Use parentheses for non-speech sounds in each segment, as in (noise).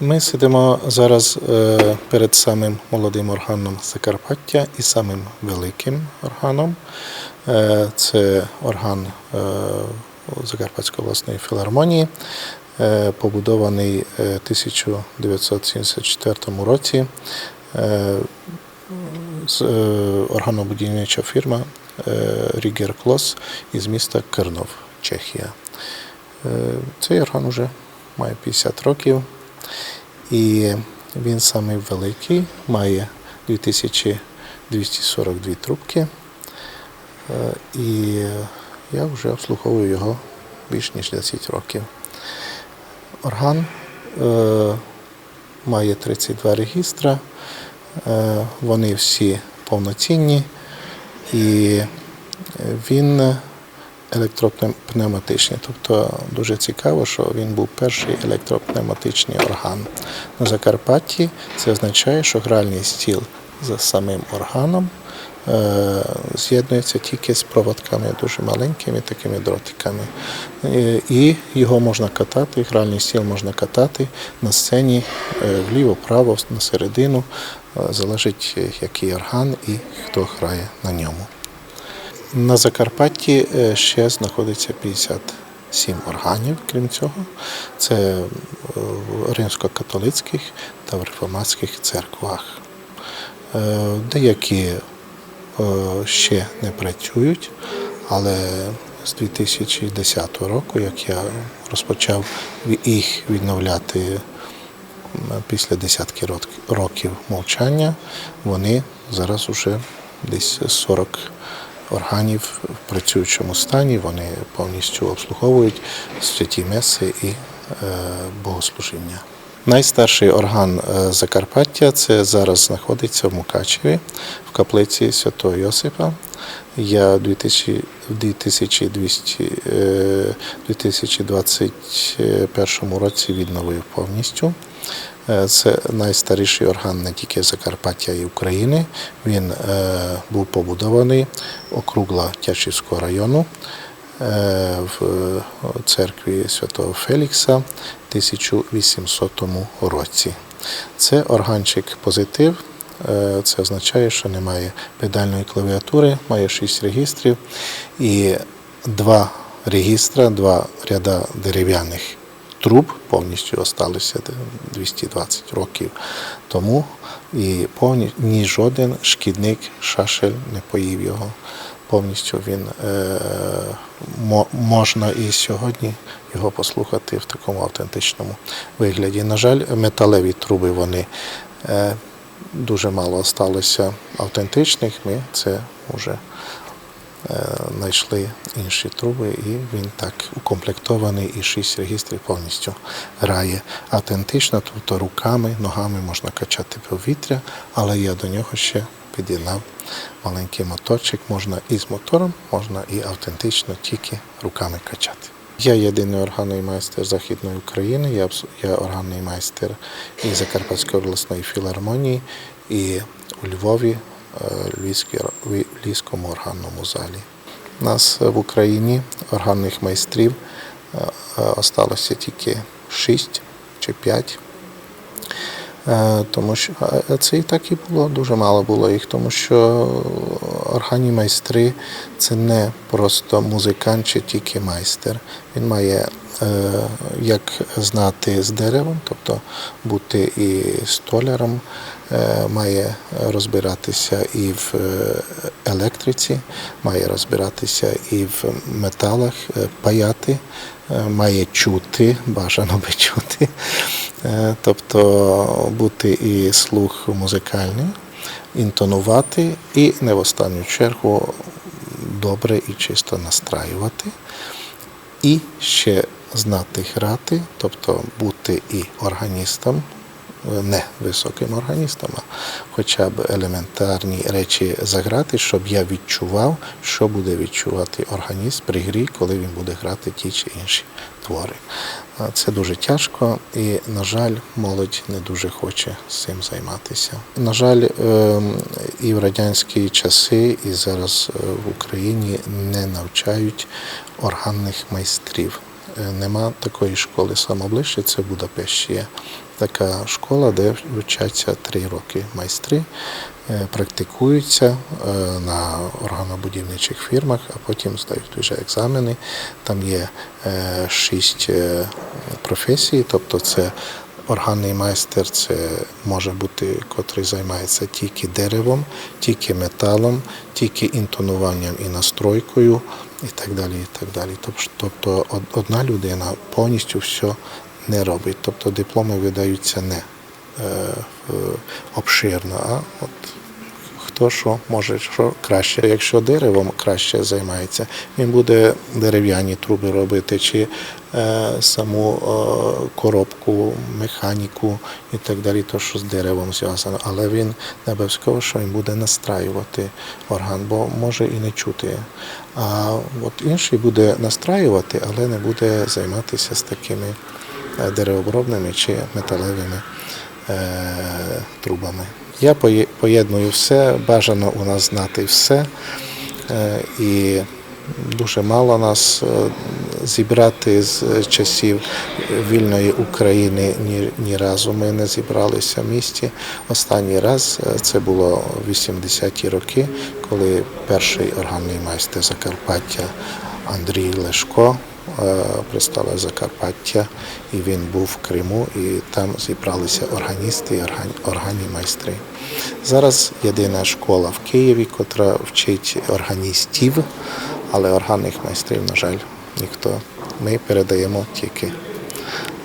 Ми сидимо зараз е, перед самим молодим органом Закарпаття і самим великим органом. Е, Це орган е, Закарпатської обласної філармонії, побудований е, 1974 році. Органобудівнича фірма Рігер Клос із міста Кирнов, Чехія. Цей орган вже має 50 років. І він самий великий, має 2242 трубки. Е, І я вже обслуговую його більш ніж 10 років. Орган е, має 32 регістра, е, вони всі повноцінні, і він електропневматичний. Тобто дуже цікаво, що він був перший електропневматичний орган на Закарпатті. Це означає, що гральний стіл за самим органом е, з'єднується тільки з проводками дуже маленькими такими дротиками. Е, І його можна катати, гральний стіл можна катати на сцені е, вліво-право, на середину. Залежить, який орган і хто грає на ньому. На Закарпатті е, ще знаходиться 57 органів, крім цього. Це е, в римсько-католицьких та в реформатських церквах. Е, Деякі е, ще не працюють, але з 2010 року, як я розпочав їх відновляти після десятки років мовчання, вони зараз уже десь 40 органів в працюючому стані, вони повністю обслуговують святі меси і е, богослужіння. Найстарший орган е, Закарпаття це зараз знаходиться в Мукачеві в каплиці Святого Йосипа. Я в 2000 в 2200, е, 2021 році відновив повністю. Е, Це найстаріший орган не тільки Закарпаття і України. Він е, був побудований округла Тячівського району е, в церкві Святого Фелікса в 1800 році. Це органчик позитив. Це означає, що немає педальної клавіатури, має 6 регістрів і два регістра, два ряда дерев'яних труб повністю осталися 220 років тому. І повні, ні жоден шкідник, шашель не поїв його. Повністю він е, можна і сьогодні його послухати в такому автентичному вигляді. На жаль, металеві труби вони е, дуже мало осталося автентичних. Ми це вже знайшли інші труби, і він так укомплектований і шість регістрів повністю грає автентично, тобто руками, ногами можна качати повітря, але я до нього ще під'єднав маленький моторчик. Можна і з мотором, можна і автентично тільки руками качати. Я єдиний органний майстер Західної України, я, я органний майстер і Закарпатської обласної філармонії, і у Львові е, в Львівському органному залі. У нас в Україні органних майстрів е, е, осталося тільки 6 чи 5. Е, Тому що це і так і було, дуже мало було їх, тому що органні майстри це не просто музикант чи тільки майстер. Він має е, як знати з деревом, тобто бути і столяром, е, має розбиратися і в е, електриці, має розбиратися і в металах, е, паяти, е, має чути, бажано би чути. Е, Тобто бути і слух музикальний, інтонувати, і не в останню чергу добре і чисто настраювати. І ще знати грати, тобто бути і органістом, не високим органістом, а хоча б елементарні речі заграти, щоб я відчував, що буде відчувати органіст при грі, коли він буде грати ті чи інші твори. Це дуже тяжко і, на жаль, молодь не дуже хоче цим займатися. На жаль, ем, і в радянські часи, і зараз е, в Україні не навчають органних майстрів. Е, Нема такої школи. Саме ближче це в Будапешті є така школа, де вчаться три роки майстри, е, практикуються е, на органобудівничих фірмах, а потім здають вже екзамени. Там є шість професій, тобто це Органний майстер це може бути, котрий займається тільки деревом, тільки металом, тільки інтонуванням і настройкою, і так далі. І так далі. Тоб- Тобто одна людина повністю все не робить. Тобто дипломи видаються не е, обширно, а от хто що може що краще. Якщо деревом краще займається, він буде дерев'яні труби робити, чи е, саму е, коробку, механіку і так далі, то що з деревом зв'язано. Але він не обов'язково, що він буде настраювати орган, бо може і не чути. А от інший буде настраювати, але не буде займатися з такими е, деревообробними чи металевими е, трубами. Я поєдную все, бажано у нас знати все. Е, І дуже мало нас е, зібрати з часів вільної України. Ні, ні разу ми не зібралися в місті. Останній раз е, це було в 80-ті роки, коли перший органний майстер Закарпаття Андрій Лешко представив Закарпаття, і він був в Криму, і там зібралися органісти і орган- органні майстри. Зараз єдина школа в Києві, котра вчить органістів, але органних майстрів, на жаль, ніхто. Ми передаємо тільки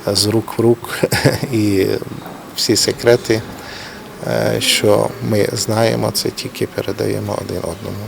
з рук в рук (laughs) і всі секрети, е, що ми знаємо, це тільки передаємо один одному.